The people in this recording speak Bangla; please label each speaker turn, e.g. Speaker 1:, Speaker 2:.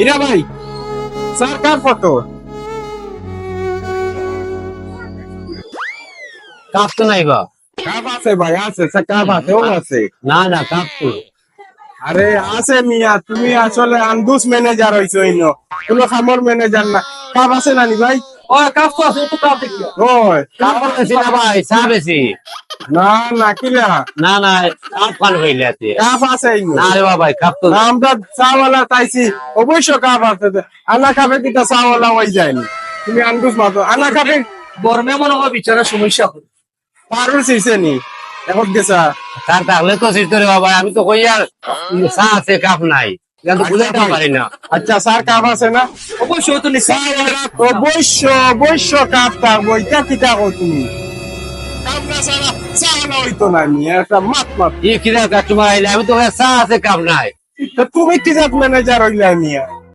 Speaker 1: ইরা ভাই স্যার কার ফটো?
Speaker 2: কাপ তো নাই বা।
Speaker 1: কাপ আছে ভাই আছে স্যার কাপ আছে ও আছে।
Speaker 2: না না কাপ তো।
Speaker 1: আরে আছে মিয়া তুমি আসলে আন্দুস ম্যানেজার হইছো ইনো। কোনো খামর ম্যানেজার না। কাপ আছে নানি ভাই?
Speaker 3: ও কাপ তো আছে তো কাপ দেখি।
Speaker 1: ওই
Speaker 2: কাপ বেশি না ভাই বেশি।
Speaker 1: না না কিলা
Speaker 2: না না কাপ খান হইলে
Speaker 1: কাপ আছে
Speaker 2: না রে বাবা কাপ তো
Speaker 1: আমরা চাওয়ালা তাইছি অবশ্য কাপ আছে আনা খাবে কিটা চাওয়ালা যায়নি তুমি আন্দুস মাতো আনা খাবে
Speaker 3: গরমে মনে হয় বিচারের সমস্যা হবে
Speaker 1: পারু শিখছে নি। এখন গেছা।
Speaker 2: তার তো বাবা আমি তো কই আর চা আছে কাপ নাই। না।
Speaker 1: আচ্ছা স্যার কাপ আছে না?
Speaker 3: অবশ্যই তো নিশ্চয়
Speaker 1: অবশ্য অবশ্য কাপ থাকব। এটা কি থাকো তুমি? কাপ না সারা চাওয়ালা হইতো না নি একটা মাত মাত।
Speaker 2: ই কিরা কাস্টমার আইলে আমি তো কই চা আছে কাপ নাই।
Speaker 1: তা তুমি কি জাত ম্যানেজার হইলা নিয়া?